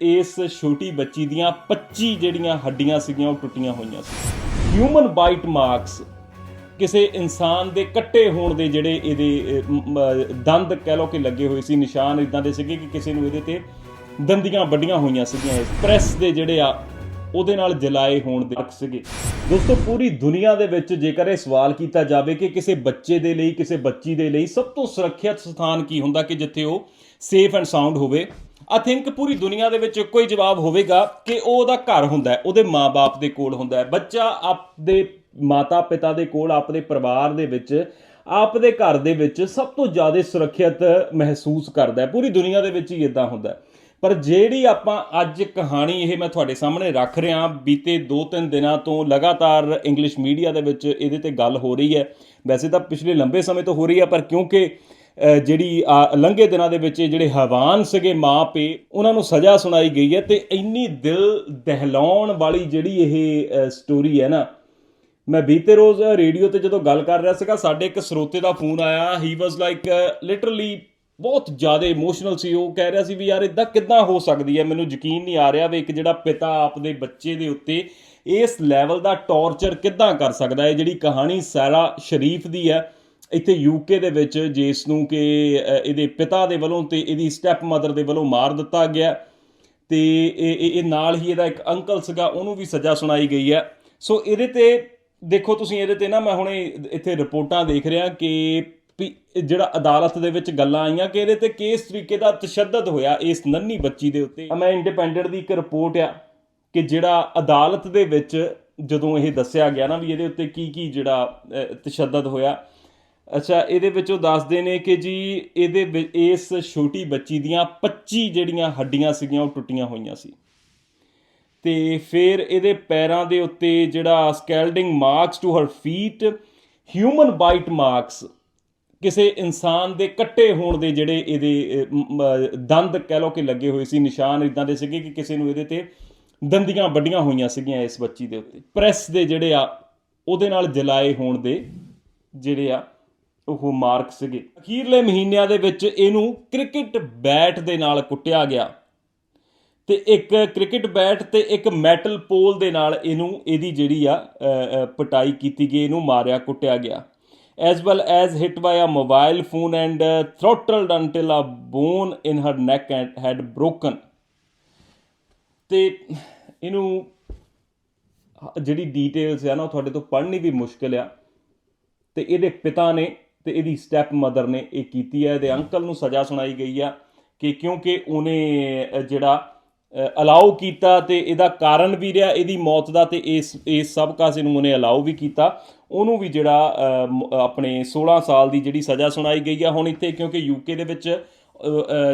ਇਸ ਛੋਟੀ ਬੱਚੀ ਦੀਆਂ 25 ਜਿਹੜੀਆਂ ਹੱਡੀਆਂ ਸੀਗੀਆਂ, ਉਹ ਟੁੱਟੀਆਂ ਹੋਈਆਂ ਸੀ। ਹਿਊਮਨ ਬਾਈਟ ਮਾਰਕਸ ਕਿਸੇ ਇਨਸਾਨ ਦੇ ਕੱਟੇ ਹੋਣ ਦੇ ਜਿਹੜੇ ਇਹਦੇ ਦੰਦ ਕਹਿ ਲੋ ਕਿ ਲੱਗੇ ਹੋਏ ਸੀ, ਨਿਸ਼ਾਨ ਇਦਾਂ ਦੇ ਸੀਗੇ ਕਿ ਕਿਸੇ ਨੂੰ ਇਹਦੇ ਤੇ ਦੰਦੀਆਂ ਵੱਡੀਆਂ ਹੋਈਆਂ ਸੀਗੀਆਂ। ਪ੍ਰੈਸ ਦੇ ਜਿਹੜੇ ਆ, ਉਹਦੇ ਨਾਲ ਜਲਾਏ ਹੋਣ ਦੇ ਹੱਕ ਸੀਗੇ। ਦੋਸਤੋ, ਪੂਰੀ ਦੁਨੀਆ ਦੇ ਵਿੱਚ ਜੇਕਰ ਇਹ ਸਵਾਲ ਕੀਤਾ ਜਾਵੇ ਕਿ ਕਿਸੇ ਬੱਚੇ ਦੇ ਲਈ, ਕਿਸੇ ਬੱਚੀ ਦੇ ਲਈ ਸਭ ਤੋਂ ਸੁਰੱਖਿਅਤ ਸਥਾਨ ਕੀ ਹੁੰਦਾ ਕਿ ਜਿੱਥੇ ਉਹ ਸੇਫ ਐਂਡ ਸਾਊਂਡ ਹੋਵੇ ਆਈ ਥਿੰਕ ਪੂਰੀ ਦੁਨੀਆ ਦੇ ਵਿੱਚ ਇੱਕੋ ਹੀ ਜਵਾਬ ਹੋਵੇਗਾ ਕਿ ਉਹ ਉਹਦਾ ਘਰ ਹੁੰਦਾ ਹੈ, ਉਹਦੇ ਮਾਪੇ ਦੇ ਕੋਲ ਹੁੰਦਾ ਹੈ। ਬੱਚਾ ਆਪਦੇ ਮਾਤਾ ਪਿਤਾ ਦੇ ਕੋਲ, ਆਪਦੇ ਪਰਿਵਾਰ ਦੇ ਵਿੱਚ, ਆਪਦੇ ਘਰ ਦੇ ਵਿੱਚ ਸਭ ਤੋਂ ਜ਼ਿਆਦਾ ਸੁਰੱਖਿਅਤ ਮਹਿਸੂਸ ਕਰਦਾ ਹੈ। ਪੂਰੀ ਦੁਨੀਆ ਦੇ ਵਿੱਚ ਹੀ ਇਦਾਂ ਹੁੰਦਾ ਹੈ। ਪਰ ਜਿਹੜੀ ਆਪਾਂ ਅੱਜ ਕਹਾਣੀ ਇਹ ਮੈਂ ਤੁਹਾਡੇ ਸਾਹਮਣੇ ਰੱਖ ਰਿਹਾ ਬੀਤੇ 2-3 ਦਿਨਾਂ ਤੋਂ ਲਗਾਤਾਰ ਇੰਗਲਿਸ਼ ਮੀਡੀਆ ਦੇ ਵਿੱਚ ਇਹਦੇ ਤੇ ਗੱਲ ਹੋ ਰਹੀ ਹੈ। ਵੈਸੇ ਤਾਂ ਪਿਛਲੇ ਲੰਬੇ ਸਮੇਂ ਤੋਂ ਹੋ ਰਹੀ ਹੈ, ਪਰ ਕਿਉਂਕਿ ਜਿਹੜੀ ਆ ਲੰਘੇ ਦਿਨਾਂ ਦੇ ਵਿੱਚ ਇਹ ਜਿਹੜੇ ਹੈਵਾਨ ਸੀਗੇ ਮਾਂ ਪੇ ਉਹਨਾਂ ਨੂੰ ਸਜ਼ਾ ਸੁਣਾਈ ਗਈ ਹੈ ਤੇ ਇੰਨੀ ਦਿਲ ਦਹਿਲਾਉਣ ਵਾਲੀ ਜਿਹੜੀ ਇਹ ਸਟੋਰੀ ਹੈ ਨਾ, ਮੈਂ ਬੀਤੇ ਰੋਜ਼ ਰੇਡੀਓ ਤੇ ਜਦੋਂ ਗੱਲ ਕਰ ਰਿਹਾ ਸੀਗਾ, ਸਾਡੇ ਇੱਕ ਸਰੋਤੇ ਦਾ ਫੋਨ ਆਇਆ ਹੀ ਵਾਸ ਲਾਈਕ ਲਿਟਰਲੀ ਬਹੁਤ ਜ਼ਿਆਦਾ ਇਮੋਸ਼ਨਲ ਸੀ, ਉਹ ਕਹਿ ਰਿਹਾ ਸੀ ਵੀ ਯਾਰ ਇਦਾਂ ਕਿੱਦਾਂ ਹੋ ਸਕਦੀ ਹੈ, ਮੈਨੂੰ ਯਕੀਨ ਨਹੀਂ ਆ ਰਿਹਾ ਵੀ ਇੱਕ ਜਿਹੜਾ ਪਿਤਾ ਆਪਦੇ ਬੱਚੇ ਦੇ ਉੱਤੇ ਇਸ ਲੈਵਲ ਦਾ ਟੌਰਚਰ ਕਿੱਦਾਂ ਕਰ ਸਕਦਾ ਹੈ, ਜਿਹੜੀ ਕਹਾਣੀ ਸਾਰਾ ਸ਼ਰੀਫ ਦੀ ਹੈ। ਇੱਥੇ ਯੂਕੇ ਦੇ ਵਿੱਚ ਜਿਸ ਨੂੰ ਕਿ ਇਹਦੇ ਪਿਤਾ ਦੇ ਵੱਲੋਂ ਤੇ ਇਹਦੀ ਸਟੈਪ ਮਦਰ ਦੇ ਵੱਲੋਂ ਮਾਰ ਦਿੱਤਾ ਗਿਆ। ਤੇ ਇਹ, ਇਹ- ਨਾਲ ਹੀ ਇਹਦਾ ਇੱਕ ਅੰਕਲ ਸੀਗਾ, ਉਹਨੂੰ ਵੀ ਸਜ਼ਾ ਸੁਣਾਈ ਗਈ ਹੈ। ਸੋ ਇਹਦੇ ਤੇ ਦੇਖੋ ਤੁਸੀਂ, ਇਹਦੇ ਤੇ ਨਾ ਮੈਂ ਹੁਣੇ ਇੱਥੇ ਰਿਪੋਰਟਾਂ ਦੇਖ ਰਿਹਾ ਕਿ ਵੀ ਜਿਹੜਾ ਅਦਾਲਤ ਦੇ ਵਿੱਚ ਗੱਲਾਂ ਆਈਆਂ ਕਿ ਇਹਦੇ ਤੇ ਕਿਸ ਤਰੀਕੇ ਦਾ ਤਸ਼ੱਦਦ ਹੋਇਆ ਇਸ ਨੰਨੀ ਬੱਚੀ ਦੇ ਉੱਤੇ। ਮੈਂ ਇੰਡੀਪੈਂਡੈਂਟ ਦੀ ਇੱਕ ਰਿਪੋਰਟ ਆ ਕਿ ਜਿਹੜਾ ਅਦਾਲਤ ਦੇ ਵਿੱਚ ਜਦੋਂ ਇਹ ਦੱਸਿਆ ਗਿਆ ਨਾ ਵੀ ਇਹਦੇ ਉੱਤੇ ਕੀ ਕੀ ਜਿਹੜਾ ਤਸ਼ੱਦਦ ਹੋਇਆ ਅੱਛਾ, ਇਹਦੇ ਵਿੱਚ ਉਹ ਦੱਸਦੇ ਨੇ ਕਿ ਜੀ ਇਹਦੇ ਵਿੱਚ ਇਸ ਛੋਟੀ ਬੱਚੀ ਦੀਆਂ 25 ਜਿਹੜੀਆਂ ਹੱਡੀਆਂ ਸੀਗੀਆਂ, ਉਹ ਟੁੱਟੀਆਂ ਹੋਈਆਂ ਸੀ। ਤੇ ਫਿਰ ਇਹਦੇ ਪੈਰਾਂ ਦੇ ਉੱਤੇ ਜਿਹੜਾ scalding marks to her feet human bite marks ਕਿਸੇ ਇਨਸਾਨ ਦੇ ਕੱਟੇ ਹੋਣ ਦੇ ਜਿਹੜੇ ਇਹਦੇ ਦੰਦ ਕਹਿ ਲੋ ਕਿ ਲੱਗੇ ਹੋਏ ਸੀ, ਨਿਸ਼ਾਨ ਇਦਾਂ ਦੇ ਸੀਗੇ ਕਿ ਕਿਸੇ ਨੂੰ ਇਹਦੇ ਤੇ ਦੰਦੀਆਂ ਵੱਡੀਆਂ ਹੋਈਆਂ ਸੀਗੀਆਂ ਇਸ ਬੱਚੀ ਦੇ ਉੱਤੇ। ਪ੍ਰੈਸ ਦੇ ਜਿਹੜੇ ਆ, ਉਹਦੇ ਨਾਲ ਜਲਾਏ ਹੋਣ ਦੇ ਜਿਹੜੇ ਆ ਉਹ ਮਾਰਕ ਸੀਗੇ। ਅਖੀਰਲੇ ਮਹੀਨਿਆਂ ਦੇ ਵਿੱਚ ਇਹਨੂੰ ਕ੍ਰਿਕਟ ਬੈਟ ਦੇ ਨਾਲ ਕੁੱਟਿਆ ਗਿਆ। ਤੇ ਇੱਕ ਕ੍ਰਿਕਟ ਬੈਟ ਤੇ ਇੱਕ ਮੈਟਲ ਪੋਲ ਦੇ ਨਾਲ ਇਹਨੂੰ ਇਹਦੀ ਜਿਹੜੀ ਆ ਪਟਾਈ ਕੀਤੀ ਗਈ ਇਹਨੂੰ ਮਾਰਿਆ ਕੁੱਟਿਆ ਗਿਆ। As well as hit by a mobile phone and uh, throttled until a bone in her neck and had broken ਤੇ ਇਹਨੂੰ ਜਿਹੜੀ ਡੀਟੇਲਸ ਆ ਨਾ ਉਹ ਤੁਹਾਡੇ ਤੋਂ ਪੜ੍ਹਨੀ ਵੀ ਮੁਸ਼ਕਲ ਆ। ਤੇ ਇਹਦੇ ਪਿਤਾ ਨੇ ਤੇ ਇਹਦੀ ਸਟੈਪ ਮਦਰ ਨੇ ਇਹ ਕੀਤੀ ਹੈ ਇਹਦੇ ਅੰਕਲ ਨੂੰ ਸਜ਼ਾ ਸੁਣਾਈ ਗਈ ਆ ਕਿ ਕਿਉਂਕਿ ਉਹਨੇ ਜਿਹੜਾ ਅਲਾਉ ਕੀਤਾ ਤੇ ਇਹਦਾ ਕਾਰਨ ਵੀ ਰਿਹਾ ਇਹਦੀ ਮੌਤ ਦਾ ਤੇ ਇਸ ਇਸ ਸਭ ਕਾਸੇ ਨੂੰ ਉਹਨੇ ਅਲਾਉ ਵੀ ਕੀਤਾ। ਉਹਨੂੰ ਵੀ ਜਿਹੜਾ ਆਪਣੇ 16 ਸਾਲ ਦੀ ਜਿਹੜੀ ਸਜ਼ਾ ਸੁਣਾਈ ਗਈ ਆ। ਹੁਣ ਇੱਥੇ ਕਿਉਂਕਿ ਯੂਕੇ ਦੇ ਵਿੱਚ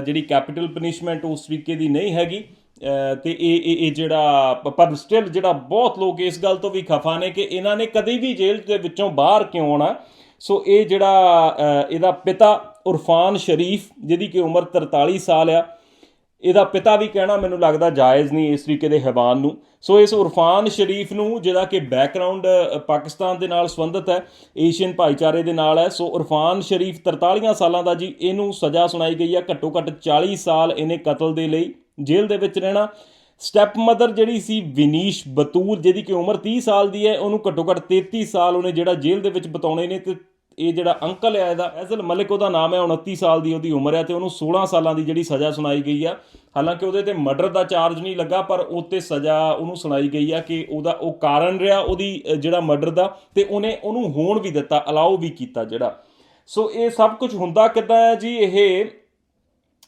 ਜਿਹੜੀ ਕੈਪੀਟਲ ਪਨਿਸ਼ਮੈਂਟ ਉਸ ਤਰੀਕੇ ਦੀ ਨਹੀਂ ਹੈਗੀ ਅ, ਤੇ ਇਹ ਇਹ ਇਹ ਜਿਹੜਾ ਪਰ ਸਟਿਲ ਜਿਹੜਾ ਬਹੁਤ ਲੋਕ ਇਸ ਗੱਲ ਤੋਂ ਵੀ ਖਫਾ ਨੇ ਕਿ ਇਹਨਾਂ ਨੇ ਕਦੇ ਵੀ ਜੇਲ੍ਹ ਦੇ ਵਿੱਚੋਂ ਬਾਹਰ ਕਿਉਂ ਆਉਣਾ। ਸੋ ਇਹ ਜਿਹੜਾ ਇਹਦਾ ਪਿਤਾ ਉਰਫਾਨ ਸ਼ਰੀਫ, ਜਿਹਦੀ ਕਿ ਉਮਰ 43 ਸਾਲ ਆ, ਇਹਦਾ ਪਿਤਾ ਵੀ ਕਹਿਣਾ ਮੈਨੂੰ ਲੱਗਦਾ ਜਾਇਜ਼ ਨਹੀਂ ਇਸ ਤਰੀਕੇ ਦੇ ਹੈਵਾਨ ਨੂੰ। ਸੋ ਇਸ ਉਰਫਾਨ ਸ਼ਰੀਫ ਨੂੰ, ਜਿਹੜਾ ਕਿ ਬੈਕਗ੍ਰਾਉਂਡ ਪਾਕਿਸਤਾਨ ਦੇ ਨਾਲ ਸੰਬੰਧਿਤ ਹੈ ਏਸ਼ੀਅਨ ਭਾਈਚਾਰੇ ਦੇ ਨਾਲ ਹੈ, ਸੋ ਉਰਫਾਨ ਸ਼ਰੀਫ 43 ਸਾਲਾਂ ਦਾ ਜੀ, ਇਹਨੂੰ ਸਜ਼ਾ ਸੁਣਾਈ ਗਈ ਹੈ ਘੱਟੋ ਘੱਟ 40 ਸਾਲ ਇਹਨੇ ਕਤਲ ਦੇ ਲਈ ਜੇਲ੍ਹ ਦੇ ਵਿੱਚ ਰਹਿਣਾ। ਸਟੈਪ ਮਦਰ ਜਿਹੜੀ ਸੀ ਵਿਨੀਸ਼ ਬਤੂਲ, ਜਿਹਦੀ ਕਿ ਉਮਰ 30 ਸਾਲ ਦੀ ਹੈ, ਉਹਨੂੰ ਘੱਟੋ ਘੱਟ 33 ਸਾਲ ਉਹਨੇ ਜਿਹੜਾ ਜੇਲ੍ਹ ਦੇ ਵਿੱਚ ਬਤਾਉਣੇ ਨੇ ਤੇ ਇਹ ਜਿਹੜਾ ਅੰਕਲ ਹੈ ਇਹਦਾ, ਐਜ਼ਲ ਮਲਿਕ ਉਹਦਾ ਨਾਮ ਹੈ 29 ਸਾਲ ਦੀ ਉਹਦੀ ਉਮਰ ਹੈ ਤੇ ਉਹਨੂੰ 16 ਸਾਲਾਂ ਦੀ ਜਿਹੜੀ ਸਜ਼ਾ ਸੁਣਾਈ ਗਈ ਆ। ਹਾਲਾਂਕਿ ਉਹਦੇ ਤੇ ਮਰਡਰ ਦਾ ਚਾਰਜ ਨਹੀਂ ਲੱਗਾ, ਪਰ ਉੱਤੇ ਸਜ਼ਾ ਉਹਨੂੰ ਸੁਣਾਈ ਗਈ ਆ ਕਿ ਉਹਦਾ ਉਹ ਕਾਰਨ ਰਿਹਾ ਉਹਦੀ ਜਿਹੜਾ ਮਰਡਰ ਦਾ ਤੇ ਉਹਨੇ ਉਹਨੂੰ ਹੋਣ ਵੀ ਦਿੱਤਾ ਅਲਾਉ ਵੀ ਕੀਤਾ ਜਿਹੜਾ। ਸੋ ਇਹ ਸਭ ਕੁਝ ਹੁੰਦਾ ਕਿੱਦਾਂ ਹੈ ਜੀ? ਇਹ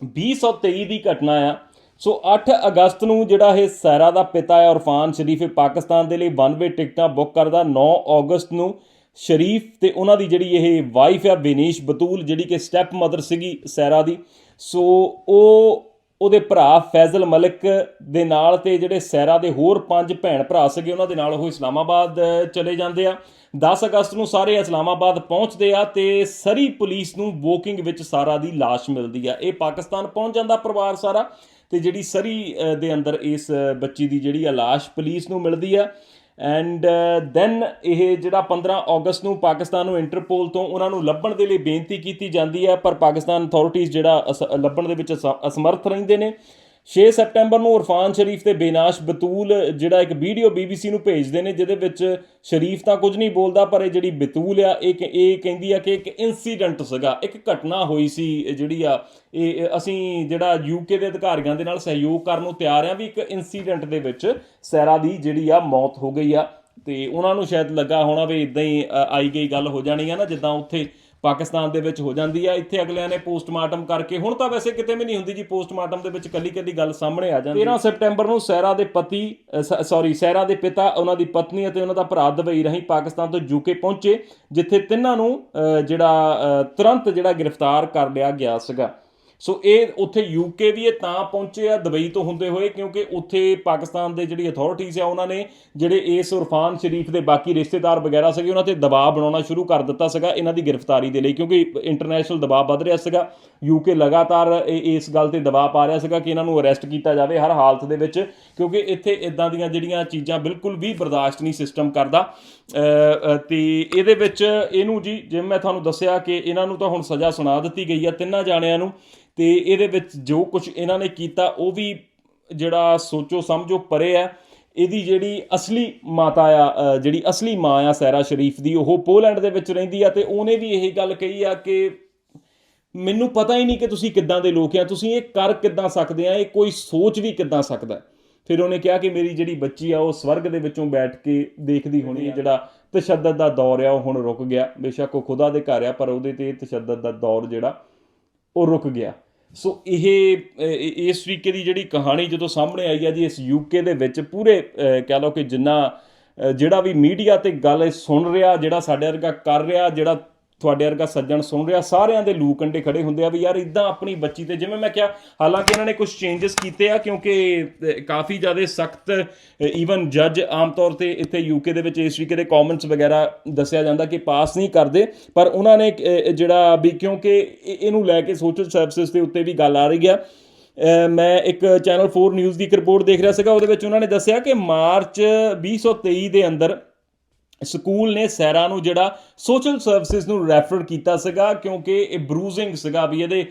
2023 ਦੀ ਘਟਨਾ ਆ। ਸੋ 8 ਅਗਸਤ ਨੂੰ ਜਿਹੜਾ ਇਹ ਸੈਰਾ ਦਾ ਪਿਤਾ ਹੈ ਉਰਫਾਨ ਸ਼ਰੀਫ, ਇਹ ਪਾਕਿਸਤਾਨ ਦੇ ਲਈ ਵਨ ਟਿਕਟਾਂ ਬੁੱਕ ਕਰਦਾ। 9 ਅਗਸਤ ਨੂੰ ਸ਼ਰੀਫ ਤੇ ਉਹਨਾਂ ਦੀ ਜਿਹੜੀ ਇਹ ਵਾਈਫ ਹੈ ਵਿਨੀਸ਼ ਬਤੂਲ, ਜਿਹੜੀ ਕਿ ਸਟੈਪ ਮਦਰ ਸੀਗੀ ਸੈਰਾ ਦੀ। ਸੋ ਉਹ, ਉਹਦੇ ਭਰਾ ਫੈਜ਼ਲ ਮਲਿਕ ਦੇ ਨਾਲ ਤੇ ਜਿਹੜੇ ਸੈਰਾ ਦੇ ਹੋਰ ਪੰਜ ਭੈਣ ਭਰਾ ਸੀਗੇ, ਉਹਨਾਂ ਦੇ ਨਾਲ ਉਹ ਇਸਲਾਮਾਬਾਦ ਚਲੇ ਜਾਂਦੇ ਆ। 10 ਅਗਸਤ ਨੂੰ ਸਾਰੇ ਇਸਲਾਮਾਬਾਦ ਪਹੁੰਚਦੇ ਆ ਤੇ ਸਰੀ ਪੁਲਿਸ ਨੂੰ ਵੋਕਿੰਗ ਵਿੱਚ ਸਾਰਾ ਦੀ লাশ ਮਿਲਦੀ ਆ। ਇਹ ਪਾਕਿਸਤਾਨ ਪਹੁੰਚ ਜਾਂਦਾ ਪਰਿਵਾਰ ਸਾਰਾ। ਤੇ ਜਿਹੜੀ ਸਰੀ ਦੇ ਅੰਦਰ ਇਸ ਬੱਚੀ ਦੀ ਜਿਹੜੀ ਆ লাশ ਪੁਲਿਸ ਨੂੰ ਮਿਲਦੀ ਆ। ਐਂਡ ਦੈਨ ਇਹ ਜਿਹੜਾ 15 ਅਗਸਤ ਨੂੰ ਪਾਕਿਸਤਾਨ ਨੂੰ ਇੰਟਰਪੋਲ ਤੋਂ ਉਹਨਾਂ ਨੂੰ ਲੱਭਣ ਦੇ ਲਈ ਬੇਨਤੀ ਕੀਤੀ ਜਾਂਦੀ ਹੈ ਪਰ ਪਾਕਿਸਤਾਨ ਅਥਾਰਟੀਜ਼ ਜਿਹੜਾ ਅਸ- ਲੱਭਣ ਦੇ ਵਿੱਚ ਅਸ- ਅਸਮਰਥ ਰਹਿੰਦੇ ਨੇ। 6 ਸੈਪਟੈਂਬਰ ਨੂੰ ਉਰਫਾਨ ਸ਼ਰੀਫ ਤੇ ਬੇਨਾਸ਼ ਬਤੂਲ, ਜਿਹੜਾ ਇੱਕ ਵੀਡੀਓ BBC ਨੂੰ ਭੇਜਦੇ ਨੇ, ਜਿਹਦੇ ਵਿੱਚ ਸ਼ਰੀਫ ਤਾਂ ਕੁਝ ਨਹੀਂ ਬੋਲਦਾ, ਪਰ ਇਹ ਜਿਹੜੀ ਬਤੂਲ ਆ, ਇਹ ਕ- ਇਹ ਕਹਿੰਦੀ ਆ ਕਿ ਇੱਕ ਇਨਸੀਡੈਂਟ ਸੀਗਾ, ਇੱਕ ਘਟਨਾ ਹੋਈ ਸੀ ਜਿਹੜੀ ਆ, ਇਹ ਅਸੀਂ ਜਿਹੜਾ ਯੂਕੇ ਦੇ ਅਧਿਕਾਰੀਆਂ ਦੇ ਨਾਲ ਸਹਿਯੋਗ ਕਰਨ ਨੂੰ ਤਿਆਰ ਆ ਵੀ ਇੱਕ ਇਨਸੀਡੈਂਟ ਦੇ ਵਿੱਚ ਸੈਰਾ ਦੀ ਜਿਹੜੀ ਆ ਮੌਤ ਹੋ ਗਈ ਆ, ਤੇ ਉਹਨਾਂ ਨੂੰ ਸ਼ਾਇਦ ਲੱਗਾ ਹੋਣਾ ਵੀ ਇਦਾਂ ਹੀ ਆਈ ਗਈ ਗੱਲ ਹੋ ਜਾਣੀ ਆ ਨਾ, ਜਿੱਦਾਂ ਉੱਥੇ ਪਾਕਿਸਤਾਨ ਦੇ ਵਿੱਚ ਹੋ ਜਾਂਦੀ ਆ। ਇੱਥੇ ਅਗਲਿਆਂ ਨੇ ਪੋਸਟਮਾਰਟਮ ਕਰਕੇ ਹੁਣ ਤਾਂ ਵੈਸੇ ਕਿਤੇ ਵੀ ਨਹੀਂ ਹੁੰਦੀ ਜੀ ਪੋਸਟਮਾਰਟਮ ਦੇ ਵਿੱਚ ਕੱਲੀ ਕੱਲੀ ਗੱਲ ਸਾਹਮਣੇ ਆ ਜਾਂਦੀ। 13 ਸੈਪਟੈਂਬਰ ਨੂੰ ਸਹਿਰਾ ਦੇ ਪਤੀ ਸੌਰੀ ਸੈਰਾ ਦੇ ਪਿਤਾ ਉਹਨਾਂ ਦੀ ਪਤਨੀ ਅਤੇ ਉਹਨਾਂ ਦਾ ਭਰਾ ਦੁਬਈ ਰਹੀ ਪਾਕਿਸਤਾਨ ਤੋਂ ਯੂਕੇ ਪਹੁੰਚੇ ਜਿੱਥੇ ਤਿੰਨਾਂ ਨੂੰ ਅ, ਜਿਹੜਾ ਅ, ਤੁਰੰਤ ਜਿਹੜਾ ਗ੍ਰਿਫਤਾਰ ਕਰ ਲਿਆ ਗਿਆ ਸੀਗਾ। ਸੋ ਇਹ ਉੱਥੇ ਯੂਕੇ ਵੀ ਇਹ ਤਾਂ ਪਹੁੰਚੇ ਆ ਦੁਬਈ ਤੋਂ ਹੁੰਦੇ ਹੋਏ ਕਿਉਂਕਿ ਉੱਥੇ ਪਾਕਿਸਤਾਨ ਦੇ ਜਿਹੜੀ ਅਥਾਰਟੀਜ਼ ਆ ਉਹਨਾਂ ਨੇ ਜਿਹੜੇ ਇਸ ਉਰਫਾਨ ਸ਼ਰੀਫ ਦੇ ਬਾਕੀ ਰਿਸ਼ਤੇਦਾਰ ਵਗੈਰਾ ਸੀਗੇ ਉਹਨਾਂ ਤੇ ਦਬਾਅ ਬਣਾਉਣਾ ਸ਼ੁਰੂ ਕਰ ਦਿੱਤਾ ਸੀਗਾ ਇਹਨਾਂ ਦੀ ਗ੍ਰਿਫਤਾਰੀ ਦੇ ਲਈ ਕਿਉਂਕਿ ਇੰਟਰਨੈਸ਼ਨਲ ਦਬਾਅ ਵੱਧ ਰਿਹਾ ਸੀਗਾ। ਯੂਕੇ ਲਗਾਤਾਰ ਇਹ- ਇਸ ਗੱਲ ਤੇ ਦਬਾਅ ਪਾ ਰਿਹਾ ਸੀਗਾ ਕਿ ਇਹਨਾਂ ਨੂੰ ਅਰੈਸਟ ਕੀਤਾ ਜਾਵੇ ਹਰ ਹਾਲਤ ਦੇ ਵਿੱਚ ਕਿਉਂਕਿ ਇੱਥੇ ਇਦਾਂ ਦੀਆਂ ਜਿਹੜੀਆਂ ਚੀਜ਼ਾਂ ਬਿਲਕੁਲ ਵੀ ਬਰਦਾਸ਼ਤ ਨਹੀਂ ਸਿਸਟਮ ਕਰਦਾ। ਅ, ਤੇ ਇਹਦੇ ਵਿੱਚ ਇਹਨੂੰ ਜੀ ਜਿਵੇਂ ਮੈਂ ਤੁਹਾਨੂੰ ਦੱਸਿਆ ਕਿ ਇਹਨਾਂ ਨੂੰ ਤਾਂ ਹੁਣ ਸਜ਼ਾ ਸੁਣਾ ਦਿੱਤੀ ਗਈ ਆ ਤਿੰਨਾਂ ਜਾਣਿਆਂ ਨੂੰ ਤੇ ਇਹਦੇ ਵਿੱਚ ਜੋ ਕੁਝ ਇਹਨਾਂ ਨੇ ਕੀਤਾ, ਉਹ ਵੀ ਜਿਹੜਾ ਸੋਚੋ ਸਮਝੋ ਪਰੇ ਆ ਇਹਦੀ ਜਿਹੜੀ ਅਸਲੀ ਮਾਤਾ ਆ ਜਿਹੜੀ ਅਸਲੀ ਮਾਂ ਆ ਸੈਰਾ ਸ਼ਰੀਫ ਦੀ, ਉਹ ਪੋਲੈਂਡ ਦੇ ਵਿੱਚ ਰਹਿੰਦੀ ਆ ਤੇ ਉਹਨੇ ਵੀ ਇਹ ਗੱਲ ਕਹੀ ਆ ਕਿ ਮੈਨੂੰ ਪਤਾ ਹੀ ਨਹੀਂ ਕਿ ਤੁਸੀਂ ਕਿੱਦਾਂ ਦੇ ਲੋਕ ਆ, ਤੁਸੀਂ ਇਹ ਕਰ ਕਿੱਦਾਂ ਸਕਦੇ ਆ, ਇਹ ਕੋਈ ਸੋਚ ਵੀ ਕਿੱਦਾਂ ਸਕਦਾ ਫਿਰ ਉਹਨੇ ਕਿਹਾ ਕਿ ਮੇਰੀ ਜਿਹੜੀ ਬੱਚੀ ਆ, ਉਹ ਸਵਰਗ ਦੇ ਵਿੱਚੋਂ ਬੈਠ ਕੇ ਦੇਖਦੀ ਹੋਣੀ ਹੈ ਜਿਹੜਾ ਤਸ਼ੱਦਦ ਦਾ ਦੌਰ ਆ, ਉਹ ਹੁਣ ਰੁਕ ਗਿਆ। ਬੇਸ਼ੱਕ ਉਹ ਖੁਦਾ ਦੇ ਘਰ ਆ, ਪਰ ਉਹਦੇ ਤੇ ਤਸ਼ੱਦਦ ਦਾ ਦੌਰ ਜਿਹੜਾ, ਉਹ ਰੁਕ ਗਿਆ। ਸੋ ਇਹ ਇਸ ਤਰੀਕੇ ਦੀ ਜਿਹੜੀ ਕਹਾਣੀ ਜਦੋਂ ਸਾਹਮਣੇ ਆਈ ਆ ਜੀ, ਇਸ ਯੂਕੇ ਦੇ ਵਿੱਚ ਪੂਰੇ ਕਹਿ ਲਓ ਕਿ ਜਿੰਨਾ ਜਿਹੜਾ ਵੀ ਮੀਡੀਆ ਤੇ ਗੱਲ ਸੁਣ ਰਿਹਾ, ਜਿਹੜਾ ਸਾਡੇ ਵਰਗਾ ਕਰ ਰਿਹਾ, ਜਿਹੜਾ ਤੁਹਾਡੇ ਵਰਗਾ ਸੱਜਣ ਸੁਣ ਰਿਹਾ, ਸਾਰਿਆਂ ਦੇ ਲੂ ਕੰਡੇ ਖੜੇ ਹੁੰਦੇ ਆ ਵੀ ਯਾਰ ਇਦਾਂ ਆਪਣੀ ਬੱਚੀ ਤੇ, ਜਿਵੇਂ ਮੈਂ ਕਿਹਾ, ਹਾਲਾਂਕਿ ਇਹਨਾਂ ਨੇ ਕੁਝ ਚੇਂਜਸ ਕੀਤੇ ਆ, ਕਿਉਂਕਿ ਕਾਫੀ ਜ਼ਿਆਦਾ ਸਖਤ ਈਵਨ ਜੱਜ ਆਮ ਤੌਰ ਤੇ ਇੱਥੇ ਯੂਕੇ ਦੇ ਵਿੱਚ ਇਸ ਤਰੀਕੇ ਦੇ ਕਮੈਂਟਸ ਵਗੈਰਾ ਦੱਸਿਆ ਜਾਂਦਾ ਕਿ ਪਾਸ ਨਹੀਂ ਕਰਦੇ, ਪਰ ਉਹਨਾਂ ਨੇ ਜਿਹੜਾ ਵੀ ਕਿਉਂਕਿ ਇਹ- ਇਹਨੂੰ ਲੈ ਕੇ ਸੋਸ਼ਲ ਸਰਵਿਸਿਜ਼ ਦੇ ਉੱਤੇ ਵੀ ਗੱਲ ਆ ਰਹੀ ਆ। ਮੈਂ ਇੱਕ ਚੈਨਲ 4 ਨਿਊਜ਼ ਦੀ ਇੱਕ ਰਿਪੋਰਟ ਦੇਖ ਰਿਹਾ ਸੀਗਾ, ਉਹਦੇ ਵਿੱਚ ਉਹਨਾਂ ਨੇ ਦੱਸਿਆ ਕਿ ਮਾਰਚ 2023 ਦੇ ਅੰਦਰ ਸਕੂਲ ਨੇ ਸੈਰਾ ਨੂੰ ਜਿਹੜਾ ਸੋਸ਼ਲ ਸਰਵਿਸਿਜ਼ ਨੂੰ ਰੈਫਰ ਕੀਤਾ ਸੀਗਾ, ਕਿਉਂਕਿ ਇਹ ਬਰੂਜ਼ਿੰਗ ਸੀਗਾ ਵੀ ਇਹਦੇ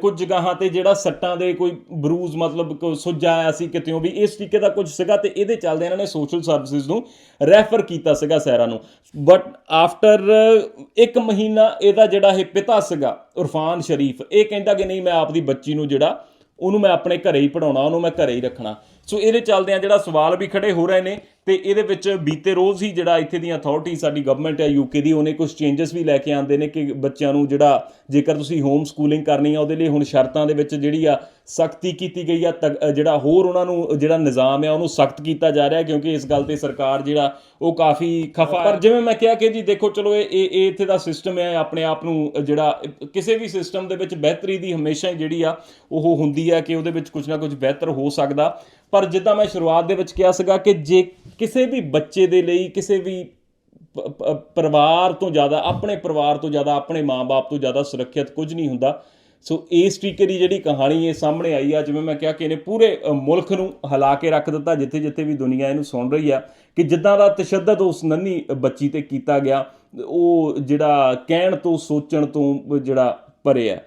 ਕੁਝ ਜਗ੍ਹਾ ਤੇ ਜਿਹੜਾ ਸੱਟਾਂ ਦੇ ਕੋਈ ਬਰੂਜ਼ ਮਤਲਬ ਕੋਈ ਸੁੱਜਾ ਆਇਆ ਸੀ ਕਿਤੇੋਂ ਵੀ, ਇਸ ਤਰੀਕੇ ਦਾ ਕੁਝ ਸੀਗਾ ਤੇ ਇਹਦੇ ਚੱਲਦੇ ਇਹਨਾਂ ਨੇ ਸੋਸ਼ਲ ਸਰਵਿਸਿਜ਼ ਨੂੰ ਰੈਫਰ ਕੀਤਾ ਸੀਗਾ ਸੈਰਾ ਨੂੰ। ਬਟ ਆਫਟਰ ਇੱਕ ਮਹੀਨਾ ਇਹਦਾ ਜਿਹੜਾ ਇਹ ਪਿਤਾ ਸੀਗਾ, ਉਰਫਾਨ ਸ਼ਰੀਫ, ਇਹ ਕਹਿੰਦਾ ਕਿ ਨਹੀਂ ਮੈਂ ਆਪਦੀ ਬੱਚੀ ਨੂੰ ਜਿਹੜਾ, ਉਹਨੂੰ ਮੈਂ ਆਪਣੇ ਘਰੇ ਹੀ ਪੜਾਉਣਾ ਉਹਨੂੰ ਮੈਂ ਘਰੇ ਹੀ ਰੱਖਣਾ। ਸੋ ਇਹਦੇ ਚੱਲਦਿਆਂ ਜਿਹੜਾ ਸਵਾਲ ਵੀ ਖੜੇ ਹੋ ਰਹੇ ਨੇ ਤੇ ਇਹਦੇ ਵਿੱਚ ਬੀਤੇ ਰੋਜ਼ ਹੀ ਜਿਹੜਾ ਇੱਥੇ ਦੀਆਂ ਅਥਾਰਟੀ ਸਾਡੀ ਗਵਰਨਮੈਂਟ ਹੈ ਯੂਕੇ ਦੀ, ਉਹਨੇ ਕੁਝ ਚੇਂਜਸ ਵੀ ਲੈ ਕੇ ਆਂਦੇ ਨੇ ਕਿ ਬੱਚਿਆਂ ਨੂੰ ਜਿਹੜਾ ਜੇਕਰ ਤੁਸੀਂ ਹੋਮ ਸਕੂਲਿੰਗ ਕਰਨੀ ਆ, ਉਹਦੇ ਲਈ ਹੁਣ ਸ਼ਰਤਾਂ ਦੇ ਵਿੱਚ ਜਿਹੜੀ ਆ ਸਖਤੀ ਕੀਤੀ ਗਈ ਆ, ਤਗ- ਜਿਹੜਾ ਹੋਰ ਉਹਨਾਂ ਨੂੰ ਜਿਹੜਾ ਨਿਜ਼ਾਮ ਆ, ਉਹਨੂੰ ਸਖਤ ਕੀਤਾ ਜਾ ਰਿਹਾ ਕਿਉਂਕਿ ਇਸ ਗੱਲ ਤੇ ਸਰਕਾਰ ਜਿਹੜਾ ਉਹ ਕਾਫੀ ਖਫਾ ਪਰ ਜਿਵੇਂ ਮੈਂ ਕਿਹਾ ਕਿ ਜੀ ਦੇਖੋ, ਚਲੋ ਇਹ ਇਹ ਇੱਥੇ ਦਾ ਸਿਸਟਮ ਹੈ ਆਪਣੇ ਆਪ ਨੂੰ ਜਿਹੜਾ ਕਿਸੇ ਵੀ ਸਿਸਟਮ ਦੇ ਵਿੱਚ ਬਿਹਤਰੀ ਦੀ ਹਮੇਸ਼ਾ ਹੀ ਜਿਹੜੀ ਆ ਉਹ ਹੁੰਦੀ ਆ ਕਿ ਉਹਦੇ ਵਿੱਚ ਕੁਝ ਨਾ ਕੁਝ ਬਿਹਤਰ ਹੋ ਸਕਦਾ। ਪਰ ਜਿੱਦਾਂ ਮੈਂ ਸ਼ੁਰੂਆਤ ਦੇ ਵਿੱਚ ਕਿਹਾ ਸੀਗਾ ਕਿ ਜੇ ਕਿਸੇ ਵੀ ਬੱਚੇ ਦੇ ਲਈ, ਕਿਸੇ ਵੀ ਪ- ਪਰਿਵਾਰ ਤੋਂ ਜ਼ਿਆਦਾ, ਆਪਣੇ ਪਰਿਵਾਰ ਤੋਂ ਜ਼ਿਆਦਾ, ਆਪਣੇ ਮਾਪੇ ਤੋਂ ਜ਼ਿਆਦਾ ਸੁਰੱਖਿਅਤ ਕੁਝ ਨਹੀਂ ਹੁੰਦਾ। ਸੋ ਇਸ ਤਰੀਕੇ ਦੀ ਜਿਹੜੀ ਕਹਾਣੀ ਇਹ ਸਾਹਮਣੇ ਆਈ ਆ, ਜਿਵੇਂ ਮੈਂ ਕਿਹਾ ਕਿ ਇਹਨੇ ਪੂਰੇ ਮੁਲਕ ਨੂੰ ਹਿਲਾ ਕੇ ਰੱਖ ਦਿੱਤਾ ਜਿੱਥੇ ਜਿੱਥੇ ਵੀ ਦੁਨੀਆ ਇਹਨੂੰ ਸੁਣ ਰਹੀ ਆ, ਕਿ ਜਿੱਦਾਂ ਦਾ ਤਸ਼ੱਦਦ ਉਸ ਨੰਨੀ ਬੱਚੀ ਤੇ ਕੀਤਾ ਗਿਆ, ਉਹ ਜਿਹੜਾ ਕਹਿਣ ਤੋਂ, ਸੋਚਣ ਤੋਂ ਜਿਹੜਾ ਪਰੇ ਹੈ